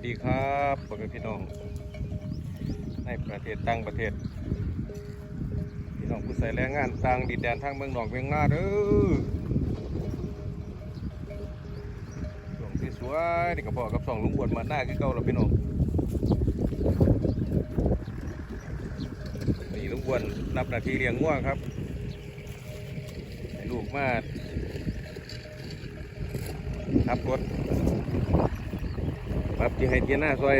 วัสดีครับพ่อแม่พี่น้อง ในประเทศต่างประเทศ พี่น้องผู้ใส่แรงงานต่างดินแดนทางเมืองหนองเวียงนาเด้อช่วงที่สวยนี่ก็พอกับสองลุงบวนมาหน้าคือเก่าแล้วพี่น้องนี่ลุงบวนนับนาทีเลี้ยงง่วงครับให้ลูกมาขับรถ ปรับที่ให้เทียนหน้าซอย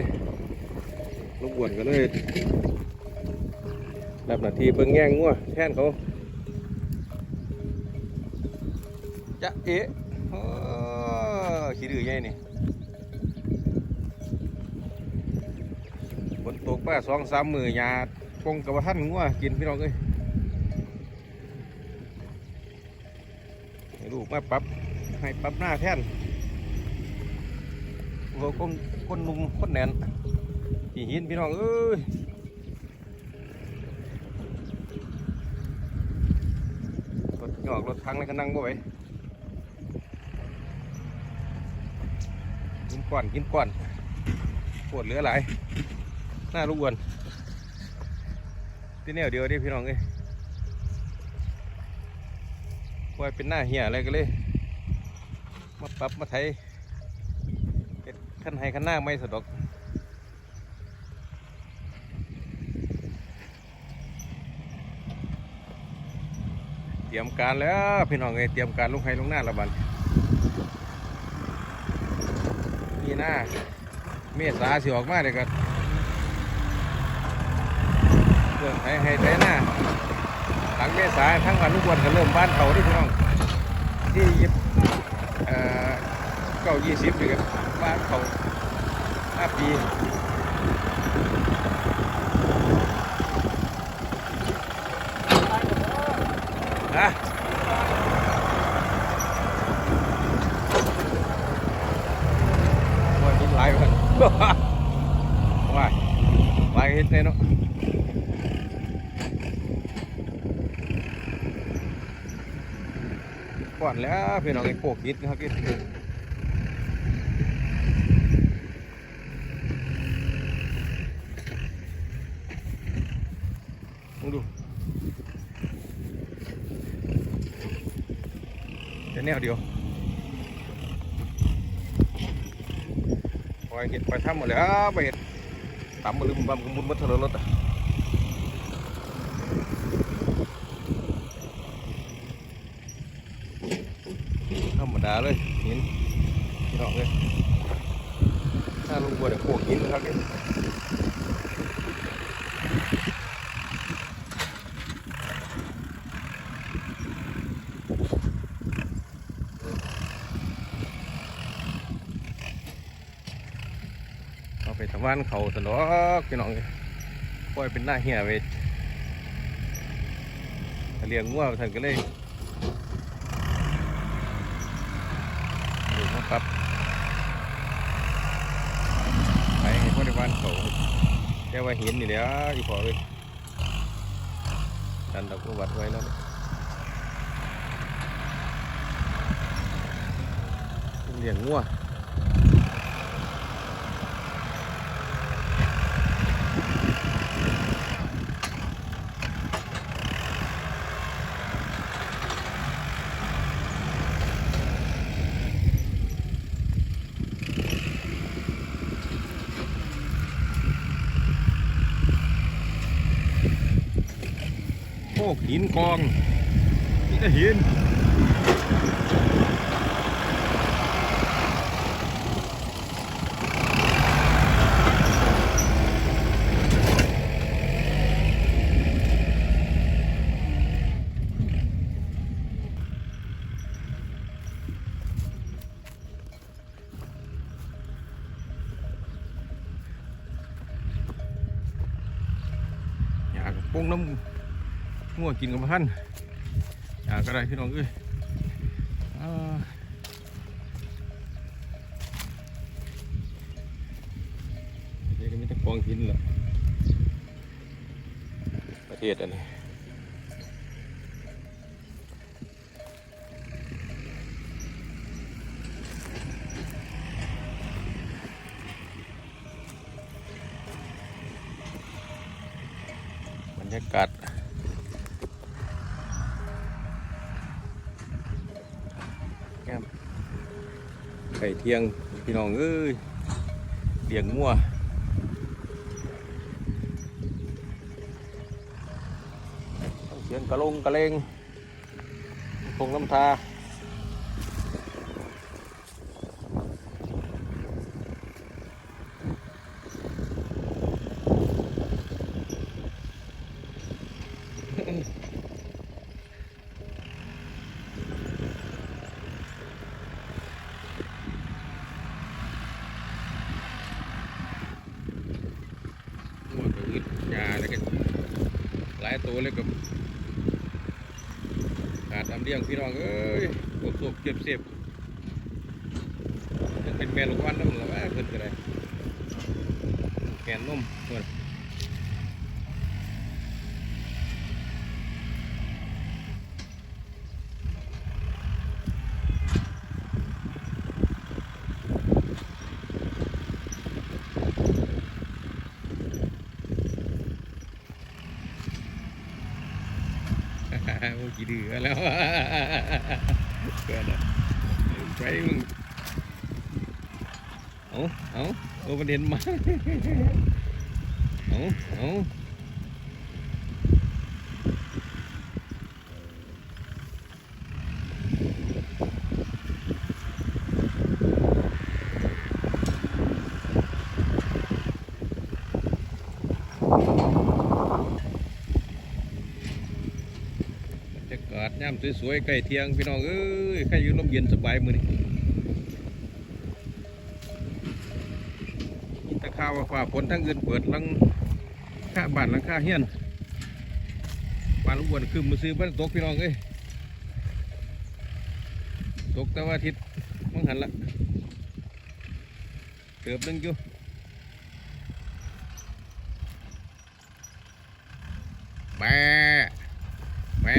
ลูกบวนก็เลยรับหน้าที่เบิ่งแง่งงัวแท่นเขาจะเอ๊ะขี้ดื้อใหญ่นี่ฝนตกป้าสองสามมือหยาปงกับท่านงัวกินพี่น้องเอ้ยให้ลูกมาปรับให้ปรับหน้าแท่น โอ้คนคนนุ่มคนแน่นขี่หินพี่น้องเอ้ยรถหยอกรถทังเลยก็นั่งบ่ไหวกินก่อนกินก่อนปวดเหลือหลายหน้าลูกอ้วนที่แนวเดียวเดิพี่น้องเอ้ยปล่อยเป็นหน้าเหี่ยอะไรกันเลย มาปรับมาไถ ขันให้ขันหน้าไม่สะดวกเตรียมการแล้วพี่น้องเอ้ยเตรียมการลุงให้ลุงหน้าละบันนี่หน้าเมษาสิออกมาเดี๋ยวก็เรื่องให้ให้ไถหน้าหลังเมษาทั้งวันทุกวันก็เริ่มบ้านเขาที่พี่น้องที่ยิบเอ่อเก้ายี่สิบเลยครับ บ้านเขาห้าปีฮะว่ากินหลายคนว้ายหลายเฮ็ดแน่เนาะก่อนแล้วพี่น้องไอ้โคกิดนะครับกิด มึงดูจะ แนวเดียวปล่อยเห็ดปล่อยทำหมดแล้วไปเห็ดต่ำมาลืมบำกมุนมัทะเลรถอะธรรมดาเลยหินพี่น้องเลยถ้าลุงบัวเดี๋ยวโขกหินครับเนี่ย เอาไปทำบ้านเขาสนอกพี่น้องปล่อยเป็นหน้าเหี้ยไปเลี้ยงงัวท่านก็เลยอยู่มาปรับไปให้พ่อในบ้านเขาแค่ว่าเห็นนี่แล้วอีพอเลยดันดอกบัววัดไว้แล้วเลี้ยงงัว โอ้หินกองนี่ก็หินอยากปงน้ำ มัวกินกับพันอ่าก็ได้พี่น้องเอ้ยเดี๋ยวก็มีตะกองหินแหละประเทศอันนี้บรรยากาศ ไก่เที่ยงพี่น้องเอ้ยเลี้ยงมัวเสียงกระลงกระเลงคงลำธา หัวกระอึดยาแล้วกันห ลายตัวเลยกับขาดทำเลี้ยงพี่น้องเอ้ยพวกศพเก็บเสียบเป็นแม่ลูกวันน้ำหรือว่าเพิ่นก็ได้แกนนุ่มเพิ่นโอ้ กี่เดือแล้วเกิดอะไปมึงเอาเอาเอาประเด็นมาเอาเอา บรรยากาศย่ำสวยๆใกล้เที่ยงพี่น้องเอ้ยใครอยู่ลมเย็นสบายมือนี่ตะข้าวว่าฝ่าฝนทั้งอื่นเปิดลังค่าบ้านลังค่าเฮียนบ้านลุงบวนคือมือซื้อบ้านตกพี่น้องเอ้ยตกแต่ว่าทิตย์มังหันละเติบนึงอยู่แม่ แม่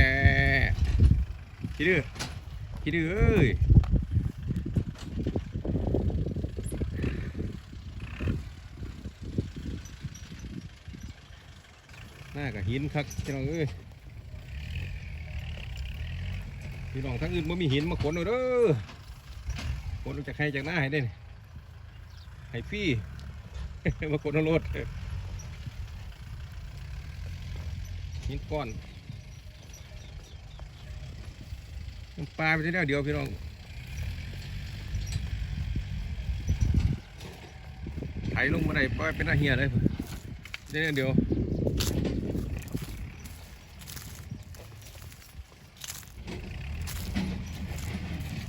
คิดดื้อคิดดื้อเอ้ยหน้ากับหินคักพี่น้องเอ้ยพี่น้องทั้งอื่นไม่มีหินมาขนเลยเด้อขนออกจากใครจากหน้าให้ได้นี่ให้ฟรี่มาขนเอารถหินก้อน น้ำ ปลาไปที่เดียวเดียวพี่น้องไถลงมาได้ปล่อยเป็นอาเฮียเลยเดี๋ยวเดียว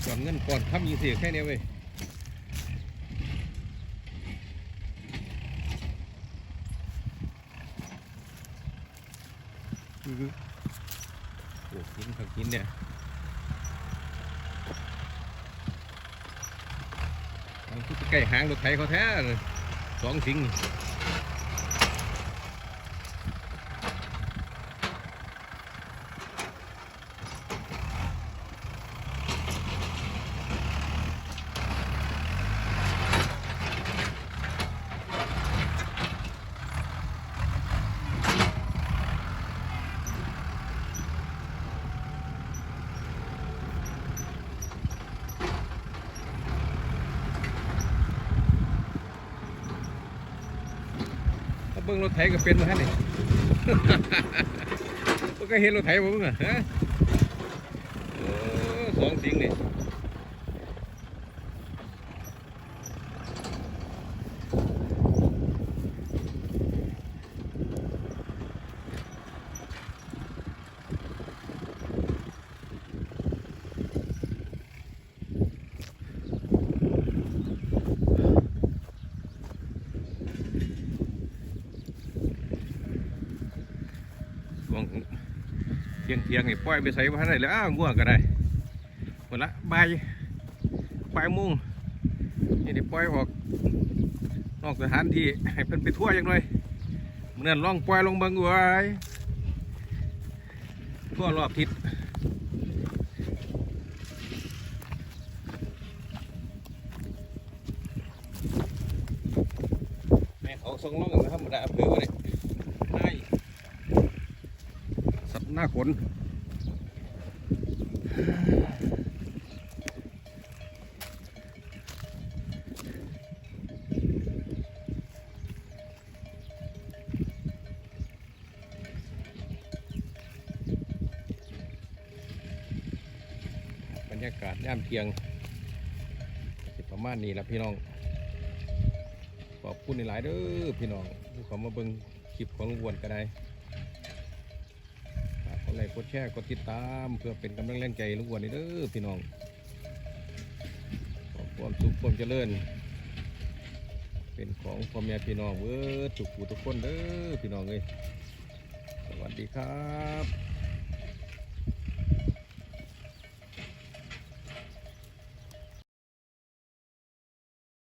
ก่อนเงินก่อนทำยิงเสียแค่เนี้ยเว้ยอือหือโอ้กินผักกินเนี่ย เอาที่ ใกล้หางรถไถเขาแท้สองสิง บิ่งรถไถก็เป็นมาฮะนี่ก็เห็นรถไถผมอะฮะสองสิงนี่ช่วง เียงเที่ยงนี่ปล่อยไปใส่บ้านได้แล้วอ้าวง่วงก็ได้หมดละบ่ายบายโมงนี่ได้ปล่อยออกนอกสถานที่ให้เพิ่นไปทั่วจังเลยเมื่อนั้นลองปล่อยลงเบิ่งไว้ทั่วรอบทิศแม่เขาส่งลงกันธรรมดาเพื่อว่าได้ให้น้าขน รรยากาศย่ามเทียงสิประมาณนี้ละพี่น้อง ขอบคุณหลายเด้อพี่น้องที่เขามาเบิ่งคลิปของลุงอ้วนก็ได้ฝากกดไลค์กดแชร์กดติดตามเพื่อเป็นกำลังแรงใจลุงอ้วนนี่เด้อพี่น้องขอความสุขความเจริญ เป็นของพ่อแม่พี่น้องเว้อทุกผู้ทุกคนเด้อพี่น้องเอ้ยสวัสดีครับ